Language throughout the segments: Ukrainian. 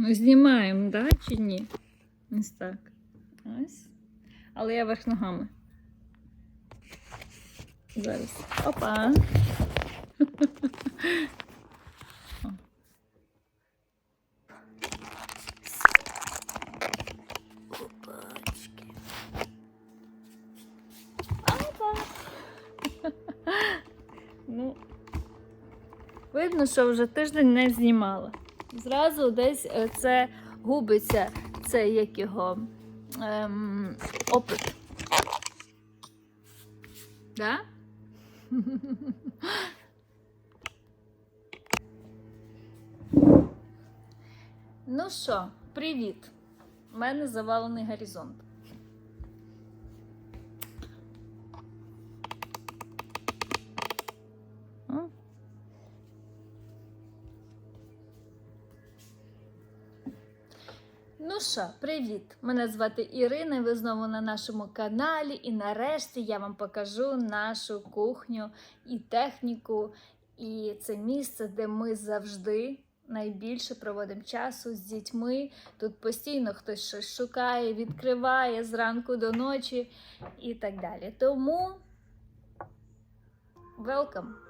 Ну, знімаємо, да, чи ні? Ось так. Ось. Але я верх ногами. Зараз. Опа. Ну, видно, що вже тиждень не знімала. Зразу десь е, це губиться, це як його ем, опит. Да? ну що, привіт! У мене завалений горизонт. Ну що, привіт! Мене звати Ірина. і Ви знову на нашому каналі. І нарешті я вам покажу нашу кухню і техніку. І це місце, де ми завжди найбільше проводимо часу з дітьми. Тут постійно хтось щось шукає, відкриває зранку до ночі і так далі. Тому welcome!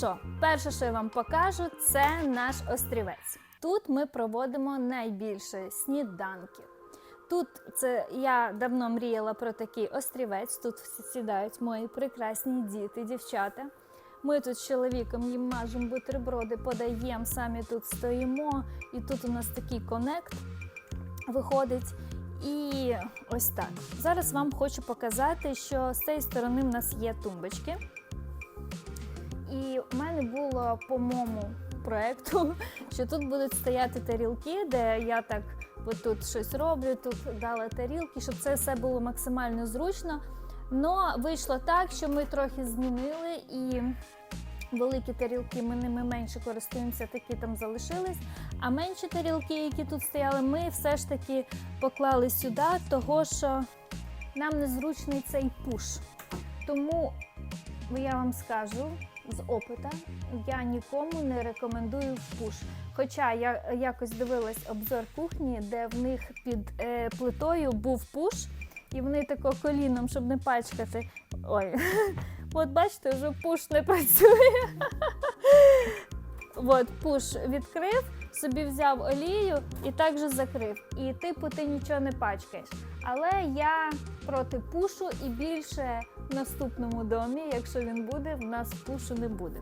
Що, перше, що я вам покажу, це наш острівець. Тут ми проводимо найбільше сніданків. Тут це я давно мріяла про такий острівець. Тут сідають мої прекрасні діти, дівчата. Ми тут з чоловіком їм мажемо бутерброди, подаємо, самі тут стоїмо. І тут у нас такий конект виходить. І ось так. Зараз вам хочу показати, що з цієї сторони в нас є тумбочки. І в мене було по моєму проекту, що тут будуть стояти тарілки, де я так от тут щось роблю, тут дала тарілки, щоб це все було максимально зручно. Но вийшло так, що ми трохи змінили і великі тарілки ми ними менше користуємося, такі там залишились. А менші тарілки, які тут стояли, ми все ж таки поклали сюди, того що нам незручний цей пуш. Тому я вам скажу з опита, я нікому не рекомендую пуш. Хоча я якось дивилась обзор кухні, де в них під е, плитою був пуш, і вони тако коліном, щоб не пачкати. Ой, от бачите, вже пуш не працює. От пуш відкрив, собі взяв олію і так же закрив. І типу ти нічого не пачкаєш. Але я проти пушу і більше наступному домі, якщо він буде, в нас пушу не буде.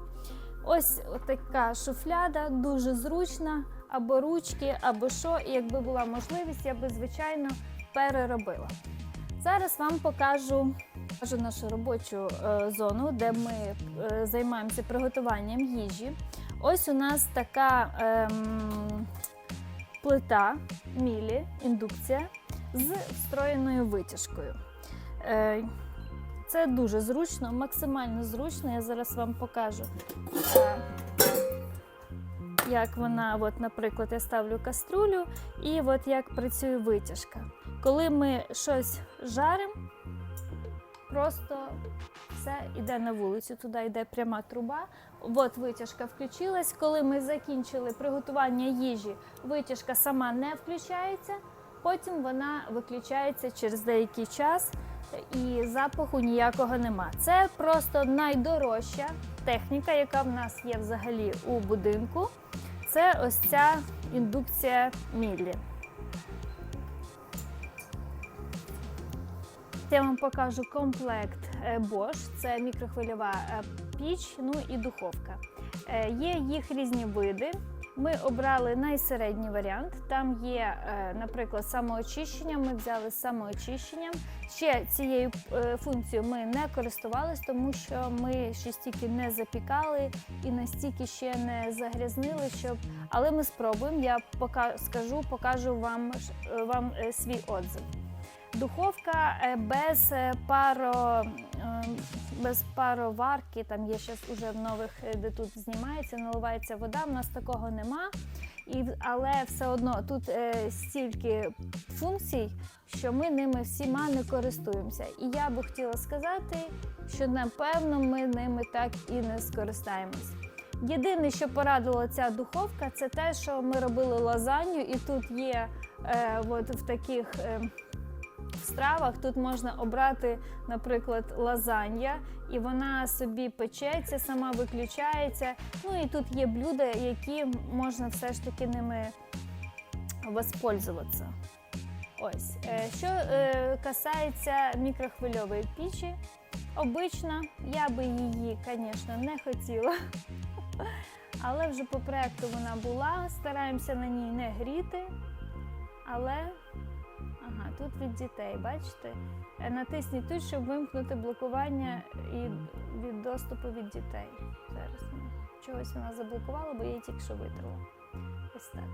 Ось така шуфляда, дуже зручна, або ручки, або що. І якби була можливість, я би, звичайно, переробила. Зараз вам покажу, покажу нашу робочу е, зону, де ми е, займаємося приготуванням їжі. Ось у нас така ем, плита мілі, індукція з встроєною витяжкою. Е, це дуже зручно, максимально зручно. Я зараз вам покажу, е, як вона, от, наприклад, я ставлю каструлю, і от як працює витяжка. Коли ми щось жаримо, просто все йде на вулицю, туди йде пряма труба. От витяжка включилась. Коли ми закінчили приготування їжі, витяжка сама не включається. Потім вона виключається через деякий час і запаху ніякого нема. Це просто найдорожча техніка, яка в нас є взагалі у будинку. Це ось ця індукція Міллі. Я вам покажу комплект е, Bosch. Це мікрохвильова е, піч, ну і духовка. Е, Є їх різні види. Ми обрали найсередній варіант. Там є, наприклад, самоочищення. Ми взяли з самоочищенням. Ще цією е, функцією ми не користувалися, тому що ми ще стільки не запікали і настільки ще не загрязнили, щоб. Але ми спробуємо. Я скажу, покажу вам, е, вам е, свій отзив. Духовка без паро без пароварки. Там є зараз уже в нових, де тут знімається, наливається вода. У нас такого нема. І, але все одно тут е, стільки функцій, що ми ними всіма не користуємося. І я би хотіла сказати, що напевно ми ними так і не скористаємось. Єдине, що порадила ця духовка, це те, що ми робили лазанью, і тут є е, от в таких. Е, стравах тут можна обрати, наприклад, лазанья, і вона собі печеться, сама виключається. Ну і тут є блюда, які можна все ж таки ними воспользуватися. Ось. Е, Що е, касається мікрохвильової пічі, обична, я би її, звісно, не хотіла. Але вже по проекту вона була, стараємося на ній не гріти. Але Ага, тут від дітей, бачите? Е, Натисніть тут, щоб вимкнути блокування і від доступу від дітей. Зараз ну, чогось вона заблокувала, бо її тільки що витерла. Ось так.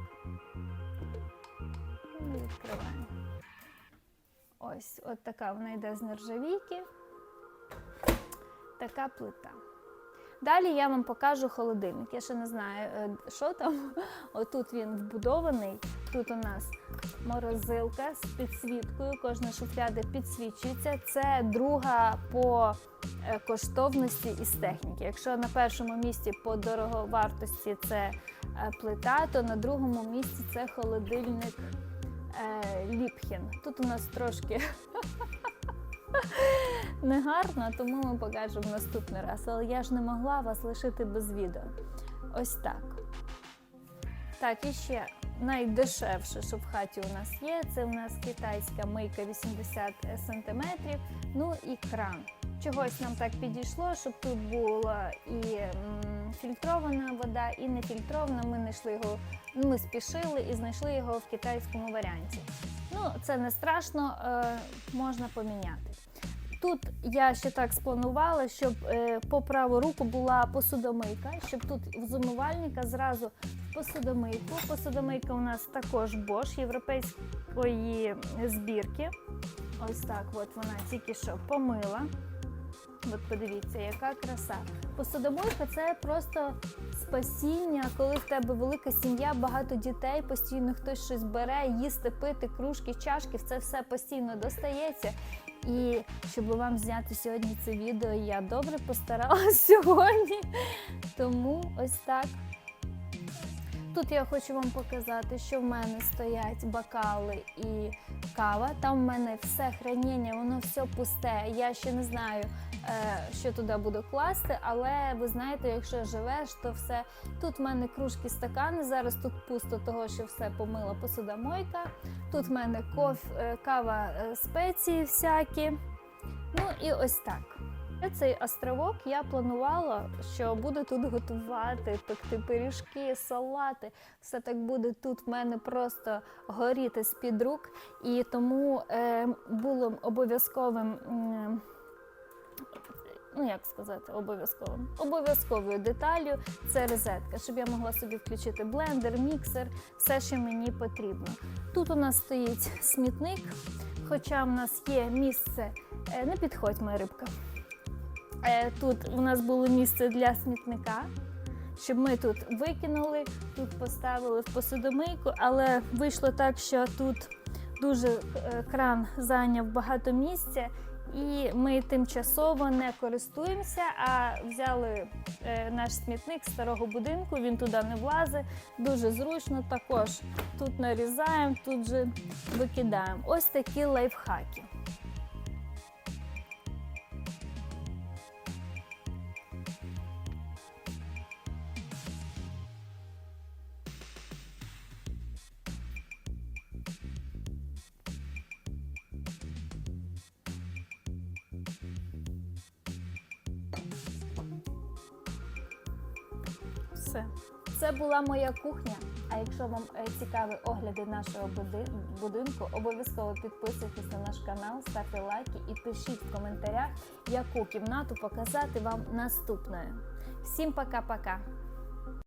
І ми відкриваємо. Ось, от така вона йде з нержавійки. Така плита. Далі я вам покажу холодильник. Я ще не знаю, е, що там. Отут він вбудований. Тут у нас морозилка з підсвіткою. Кожна шуфляда підсвічується. Це друга по е, коштовності із техніки. Якщо на першому місці по дороговартості це е, плита, то на другому місці це холодильник е, Ліпхін. Тут у нас трошки негарно, тому ми покажемо наступний раз. Але я ж не могла вас лишити без відео. Ось так. Так, і ще найдешевше, що в хаті у нас є, це у нас китайська мийка 80 см, ну і кран. Чогось нам так підійшло, щоб тут була і фільтрована вода, і не фільтрована. Ми знайшли його, ну, ми спішили і знайшли його в китайському варіанті. Ну, це не страшно, е, можна поміняти. Тут я ще так спланувала, щоб е, по праву руку була посудомийка, щоб тут в зумивальника зразу посудомийку. Посудомийка у нас також Bosch європейської збірки. Ось так, от вона тільки що помила. От подивіться, яка краса. Посудомойка це просто спасіння, коли в тебе велика сім'я, багато дітей, постійно хтось щось бере, їсти, пити, кружки, чашки, це все постійно достається. І щоб вам зняти сьогодні це відео, я добре постаралась сьогодні. Тому ось так. Тут я хочу вам показати, що в мене стоять бокали і кава. Там в мене все хранення, воно все пусте. Я ще не знаю, е, що туди буду класти, але ви знаєте, якщо живеш, то все. Тут в мене кружки, стакани. Зараз тут пусто, того що все помила посудомойка. Тут в мене коф, е, кава, е, спеції всякі. Ну і ось так. Цей островок я планувала, що буду тут готувати, пекти пиріжки, салати. Все так буде тут в мене просто горіти з-під рук. І тому е, було обов'язковим. м, Ну, як сказати, обов'язковим. Обов'язковою деталлю це розетка, щоб я могла собі включити блендер, міксер, все, що мені потрібно. Тут у нас стоїть смітник, хоча в нас є місце. е, Не підходь, моя рибка. Е, Тут у нас було місце для смітника, щоб ми тут викинули, тут поставили в посудомийку, але вийшло так, що тут дуже е, кран зайняв багато місця, і ми тимчасово не користуємося, а взяли е, наш смітник з старого будинку, він туди не влазить. Дуже зручно також тут нарізаємо, тут же викидаємо. Ось такі лайфхаки. Все. Це була моя кухня. А якщо вам е, цікаві огляди нашого будинку, обов'язково підписуйтесь на наш канал, ставте лайки і пишіть в коментарях, яку кімнату показати вам наступною. Всім пока-пока!